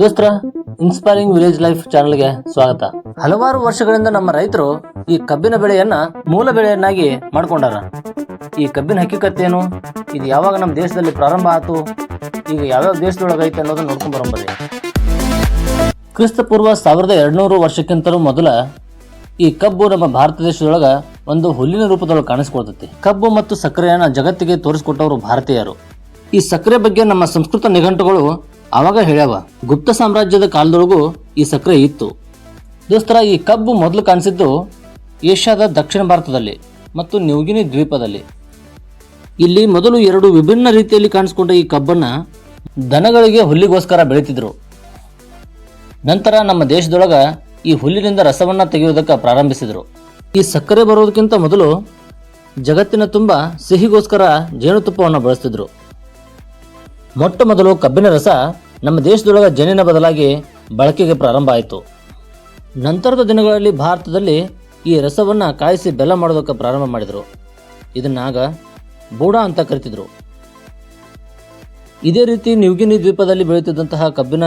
ದೋಸ್ತರ inspiring village life ಚಾನೆಲ್ಗೆ ಸ್ವಾಗತ. ಹಲವಾರು ವರ್ಷಗಳಿಂದ ನಮ್ಮ ರೈತರು ಈ ಕಬ್ಬಿನ ಬೆಳೆಯನ್ನ ಮೂಲ ಬೆಳೆಯನ್ನಾಗಿ ಮಾಡ್ಕೊಂಡಾರ. ಈ ಕಬ್ಬಿನ ಹಕ್ಕಿಕತ್ತೇನು? ಇದು ಯಾವಾಗ ನಮ್ಮ ದೇಶದಲ್ಲಿ ಪ್ರಾರಂಭ ಆಯ್ತು ಈಗ ಯಾವ್ಯಾವ ದೇಶದೊಳಗೆ ಐತೆ ಅನ್ನೋದನ್ನ ನೋಡ್ಕೊಂಡ್ ಬರಂಬರಿ ಕ್ರಿಸ್ತ ಪೂರ್ವ ಸಾವಿರದ ಎರಡ್ನೂರು ವರ್ಷಕ್ಕಿಂತಲೂ ಮೊದಲ ಈ ಕಬ್ಬು ನಮ್ಮ ಭಾರತ ದೇಶದೊಳಗ ಒಂದು ಹುಲ್ಲಿನ ರೂಪದೊಳಗೆ ಕಾಣಿಸ್ಕೊಳ್ತೈತಿ. ಕಬ್ಬು ಮತ್ತು ಸಕ್ಕರೆಯನ್ನ ಜಗತ್ತಿಗೆ ತೋರಿಸಿಕೊಟ್ಟವರು ಭಾರತೀಯರು. ಈ ಸಕ್ಕರೆ ಬಗ್ಗೆ ನಮ್ಮ ಸಂಸ್ಕೃತ ನಿಘಂಟುಗಳು ಆವಾಗ ಹೇಳ್ಯಾವ, ಗುಪ್ತ ಸಾಮ್ರಾಜ್ಯದ ಕಾಲದೊಳಗೂ ಈ ಸಕ್ಕರೆ ಇತ್ತು. ದೋಸ್ತರ, ಈ ಕಬ್ಬು ಮೊದಲು ಕಾಣಿಸಿದ್ದು ಏಷ್ಯಾದ ದಕ್ಷಿಣ ಭಾರತದಲ್ಲಿ ಮತ್ತು ನ್ಯೂಗಿನಿ ದ್ವೀಪದಲ್ಲಿ. ಇಲ್ಲಿ ಮೊದಲು ಎರಡು ವಿಭಿನ್ನ ರೀತಿಯಲ್ಲಿ ಕಾಣಿಸ್ಕೊಂಡ ಈ ಕಬ್ಬನ್ನ ದನಗಳಿಗೆ ಹುಲ್ಲಿಗೋಸ್ಕರ ಬೆಳೀತಿದ್ರು. ನಂತರ ನಮ್ಮ ದೇಶದೊಳಗ ಈ ಹುಲ್ಲಿನಿಂದ ರಸವನ್ನ ತೆಗೆಯುವುದಕ್ಕೆ ಪ್ರಾರಂಭಿಸಿದರು. ಈ ಸಕ್ಕರೆ ಬರೋದಕ್ಕಿಂತ ಮೊದಲು ಜಗತ್ತಿನ ತುಂಬ ಸಿಹಿಗೋಸ್ಕರ ಜೇನುತುಪ್ಪವನ್ನು ಬಳಸ್ತಿದ್ರು. ಮೊಟ್ಟ ಮೊದಲು ಕಬ್ಬಿನ ರಸ ನಮ್ಮ ದೇಶದೊಳಗ ಜನಿನ ಬದಲಾಗಿ ಬಳಕೆಗೆ ಪ್ರಾರಂಭ ಆಯಿತು. ನಂತರದ ದಿನಗಳಲ್ಲಿ ಭಾರತದಲ್ಲಿ ಈ ರಸವನ್ನು ಕಾಯಿಸಿ ಬೆಲ್ಲ ಮಾಡೋದಕ್ಕೆ ಪ್ರಾರಂಭ ಮಾಡಿದರು. ಇದನ್ನಾಗ ಬೂಡ ಅಂತ ಕರಿತಿದ್ರು. ಇದೇ ರೀತಿ ನ್ಯೂಗಿನಿ ದ್ವೀಪದಲ್ಲಿ ಬೆಳೆಯುತ್ತಿದ್ದಂತಹ ಕಬ್ಬಿನ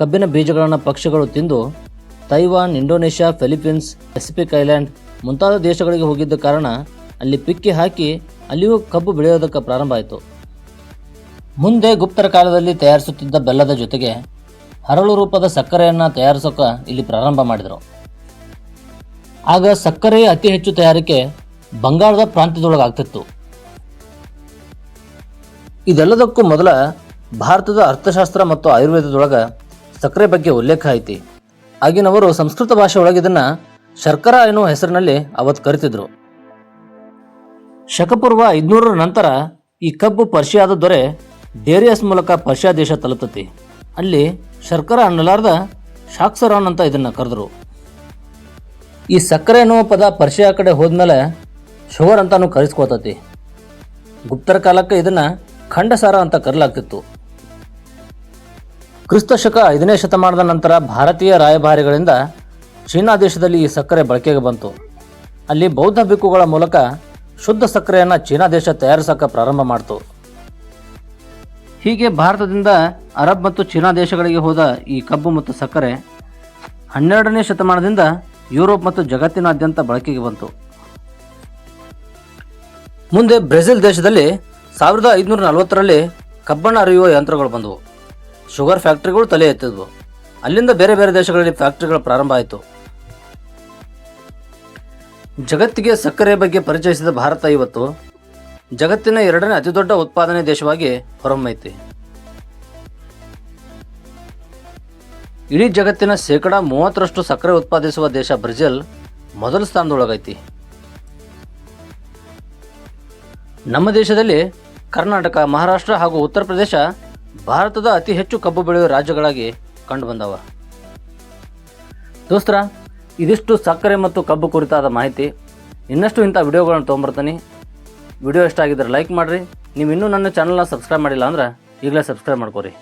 ಕಬ್ಬಿನ ಬೀಜಗಳನ್ನು ಪಕ್ಷಿಗಳು ತಿಂದು Taiwan, Indonesia Philippines Pacific island ಮುಂತಾದ ದೇಶಗಳಿಗೆ ಹೋಗಿದ್ದ ಕಾರಣ ಅಲ್ಲಿ ಪಿಕ್ಕಿ ಹಾಕಿ ಅಲ್ಲಿಯೂ ಕಬ್ಬು ಬೆಳೆಯೋದಕ್ಕೆ ಪ್ರಾರಂಭ ಆಯಿತು. ಮುಂದೆ ಗುಪ್ತರ ಕಾಲದಲ್ಲಿ ತಯಾರಿಸುತ್ತಿದ್ದ ಬೆಲ್ಲದ ಜೊತೆಗೆ ಹರಳು ರೂಪದ ಸಕ್ಕರೆಯನ್ನು ತಯಾರಿಸೋಕೆ ಇಲ್ಲಿ ಪ್ರಾರಂಭ ಮಾಡಿದರು. ಆಗ ಸಕ್ಕರೆ ಅತಿ ಹೆಚ್ಚು ತಯಾರಿಕೆ ಬಂಗಾಳದ ಪ್ರಾಂತ್ಯದೊಳಗಾಗ್ತಿತ್ತು. ಇದೆಲ್ಲದಕ್ಕೂ ಮೊದಲ ಭಾರತದ ಅರ್ಥಶಾಸ್ತ್ರ ಮತ್ತು ಆಯುರ್ವೇದದೊಳಗ ಸಕ್ಕರೆ ಬಗ್ಗೆ ಉಲ್ಲೇಖ ಐತಿ. ಆಗಿನವರು ಸಂಸ್ಕೃತ ಭಾಷೆ ಇದನ್ನ ಶರ್ಕರ ಎನ್ನುವ ಹೆಸರಿನಲ್ಲಿ ಅವತ್ತು ಕರಿತಿದ್ರು. ಶಕಪೂರ್ವ ಐದುನೂರರ ನಂತರ ಈ ಕಬ್ಬು ಪರ್ಷಿಯಾದ ದೊರೆ ಡೇರಿಯಸ್ ಮೂಲಕ ಪರ್ಷಿಯಾ ದೇಶ ತಲುಪತಿ ಅಲ್ಲಿ ಶರ್ಕರ ಅನ್ನಲಾರ್ದ ಶಾಕ್ಸರಾನ್ ಅಂತ ಇದನ್ನ ಕರೆದ್ರು. ಈ ಸಕ್ಕರೆ ಎನ್ನುವ ಪದ ಪರ್ಷಿಯಾ ಕಡೆ ಹೋದ್ಮೇಲೆ ಶುಗರ್ ಅಂತಾನೂ ಕರೆಸ್ಕೋತತಿ. ಗುಪ್ತರ ಕಾಲಕ್ಕೆ ಇದನ್ನ ಖಂಡಸಾರ ಅಂತ ಕರೆಯಲಾಗ್ತಿತ್ತು ಕ್ರಿಸ್ತ ಶಕ ಐದನೇ ಶತಮಾನದ ನಂತರ ಭಾರತೀಯ ರಾಯಭಾರಿಗಳಿಂದ ಚೀನಾ ದೇಶದಲ್ಲಿ ಈ ಸಕ್ಕರೆ ಬಳಕೆಗೆ ಬಂತು. ಅಲ್ಲಿ ಬೌದ್ಧ ಭಿಕ್ಕುಗಳ ಮೂಲಕ ಶುದ್ಧ ಸಕ್ಕರೆಯನ್ನು ಚೀನಾ ದೇಶ ತಯಾರಿಸೋಕೆ ಪ್ರಾರಂಭ ಮಾಡ್ತು. ಹೀಗೆ ಭಾರತದಿಂದ ಅರಬ್ ಮತ್ತು ಚೀನಾ ದೇಶಗಳಿಗೆ ಹೋದ ಈ ಕಬ್ಬು ಮತ್ತು ಸಕ್ಕರೆ ಹನ್ನೆರಡನೇ ಶತಮಾನದಿಂದ ಯುರೋಪ್ ಮತ್ತು ಜಗತ್ತಿನಾದ್ಯಂತ ಬಳಕೆಗೆ ಬಂತು. ಮುಂದೆ ಬ್ರೆಜಿಲ್ ದೇಶದಲ್ಲಿ ಸಾವಿರದ ಐದುನೂರ ನಲವತ್ತರಲ್ಲಿ ಕಬ್ಬನ್ನು ಅರಿಯುವ ಯಂತ್ರಗಳು ಬಂದವು. ಶುಗರ್ ಫ್ಯಾಕ್ಟ್ರಿಗಳು ತಲೆ ಎತ್ತಿದ್ವು. ಅಲ್ಲಿಂದ ಬೇರೆ ಬೇರೆ ದೇಶಗಳಲ್ಲಿ ಫ್ಯಾಕ್ಟರಿಗಳು ಪ್ರಾರಂಭ ಆಯಿತು. ಜಗತ್ತಿಗೆ ಸಕ್ಕರೆ ಬಗ್ಗೆ ಪರಿಚಯಿಸಿದ ಭಾರತ ಇವತ್ತು ಜಗತ್ತಿನ ಎರಡನೇ ಅತಿದೊಡ್ಡ ಉತ್ಪಾದನೆ ದೇಶವಾಗಿ ಹೊರಹೊಮ್ಮೈತಿ ಇಡೀ ಜಗತ್ತಿನ ಶೇಕಡ ಮೂವತ್ತರಷ್ಟು ಸಕ್ಕರೆ ಉತ್ಪಾದಿಸುವ ದೇಶ ಬ್ರೆಜಿಲ್ ಮೊದಲ ಸ್ಥಾನದೊಳಗೈತಿ. ನಮ್ಮ ದೇಶದಲ್ಲಿ ಕರ್ನಾಟಕ, ಮಹಾರಾಷ್ಟ್ರ ಹಾಗೂ ಉತ್ತರ ಪ್ರದೇಶ ಭಾರತದ ಅತಿ ಹೆಚ್ಚು ಕಬ್ಬು ಬೆಳೆಯುವ ರಾಜ್ಯಗಳಾಗಿ ಕಂಡುಬಂದವ. ದೋಸ್ತರ, ಇದಿಷ್ಟು ಸಕ್ಕರೆ ಮತ್ತು ಕಬ್ಬು ಕುರಿತಾದ ಮಾಹಿತಿ. ಇನ್ನಷ್ಟು ಇಂಥ ವಿಡಿಯೋಗಳನ್ನು ತೊಗೊಂಬರ್ತೀನಿ ವಿಡಿಯೋ ಇಷ್ಟ ಆಗಿದ್ದರೆ ಲೈಕ್ ಮಾಡಿರಿ. ನೀವು ಇನ್ನೂ ನನ್ನ ಚಾನಲ್ನ ಸಬ್ಸ್ಕ್ರೈಬ್ ಮಾಡಿಲ್ಲ ಅಂದ್ರೆ ಈಗಲೇ ಸಬ್ಸ್ಕ್ರೈಬ್ ಮಾಡ್ಕೊರಿ.